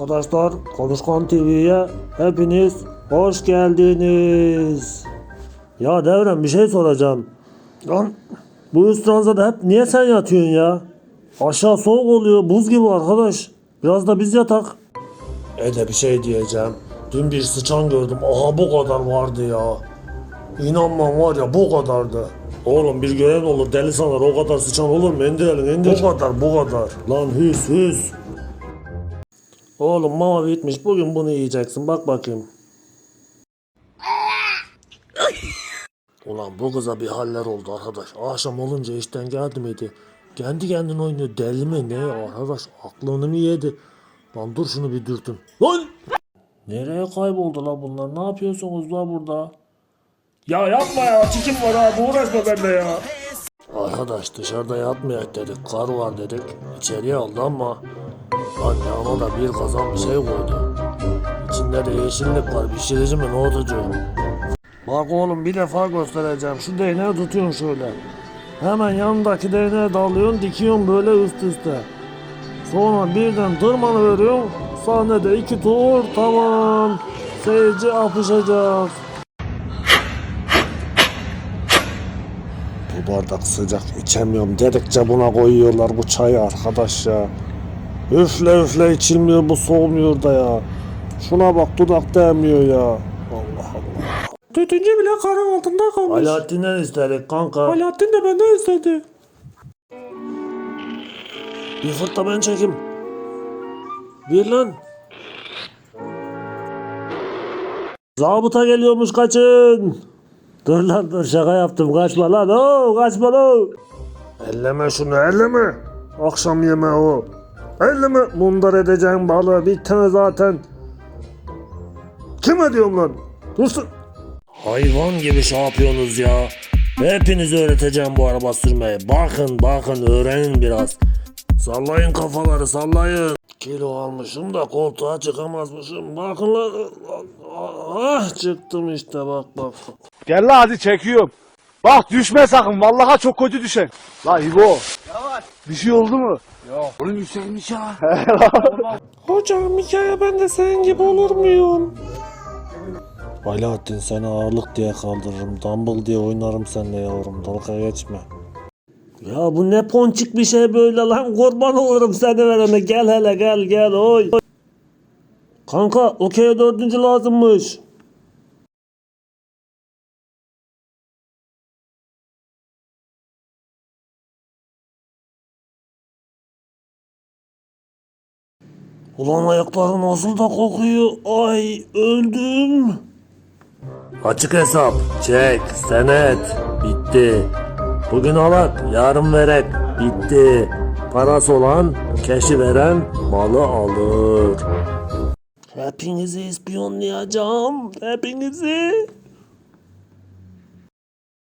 Arkadaşlar Konuşkan TV'ye hepiniz hoş geldiniz. Ya Devrem bir şey soracağım. Lan bu üst ranzada hep niye sen yatıyorsun ya? Aşağı soğuk oluyor buz gibi arkadaş. Biraz da biz yatak. E de bir şey diyeceğim. Dün bir sıçan gördüm. Aha bu kadar vardı ya. İnanmam var ya bu kadardı. Oğlum bir gören olur deli sanar o kadar sıçan olur mu? İndir elini indir. Bu kadar bu kadar. Lan hüs hüs. Oğlum mama bitmiş bugün bunu yiyeceksin bak bakayım. Ulan bu kıza bir haller oldu arkadaş. Akşam olunca işten geldi miydi? Kendi kendine oynuyor deli mi ne arkadaş aklını mı yedi? Lan dur şunu bir dürtün. Lan! Nereye kayboldu la bunlar? Ne yapıyorsunuz la burada? Ya yapma ya çikim var abi uğraşma benimle ya. Arkadaş dışarıda yatmayak dedik kar var dedik içeriye aldı ama anne ona da bir kazan bir şey koydu. İçinde de yeşillik var pişirici mi ne olacak? Bak oğlum bir defa göstereceğim şu değneği tutuyorsun şöyle. Hemen yanındaki değneğe dalıyorsun dikiyorsun böyle üst üste. Sonra birden tırmanıveriyorsun. Sahnede iki tur tamam. Seyirci apışacak. Bu bardak sıcak içemiyorum dedikçe buna koyuyorlar bu çayı arkadaş ya. Üfle üfle içilmiyor bu soğumuyor da ya. Şuna bak dudak değmiyor ya. Allah Allah. Tütüncü bile karın altında kalmış. Alaaddin'den istedik kanka. Alaaddin de benden istedi. Bir fırta ben çekim. Bir lan. Zabıta geliyormuş kaçın. Dur lan dur şaka yaptım kaçma lan o kaçma lan. Elleme şunu elleme. Akşam yemeği o. Elleme mundar edeceğim balığı bir tane zaten. Kime diyorum lan? Dursun. Hayvan gibi şey yapıyorsunuz ya. Hepinizi öğreteceğim bu araba sürmeyi. Bakın bakın öğrenin biraz. Sallayın kafaları sallayın. Kilo almışım da koltuğa çıkamazmışım. Bakın lan. Ah çıktım işte bak bak. Gel la hadi çekiyorum. Bak düşme sakın. Vallahi çok kötü düşen. La İbo. Yavaş. Bir şey oldu mu? Yok. Oğlum yükselmiş ya. Hocam hikaye ben de senin gibi olur muyum? Alaaddin seni ağırlık diye kaldırırım. Dumble diye oynarım seninle yavrum. Dalga geçme. Ya bu ne ponçik bir şey böyle lan. Kurban olurum seni verene. Gel hele gel gel oy. Kanka okey dördüncü lazımmış. Ulan ayakları nasıl da kokuyor. Ay öldüm. Açık hesap, çek, senet, bitti. Bugün alak, yarın verek, bitti. Parası olan, keşi veren malı alır. Hepinizi ispiyonlayacağım, hepinizi.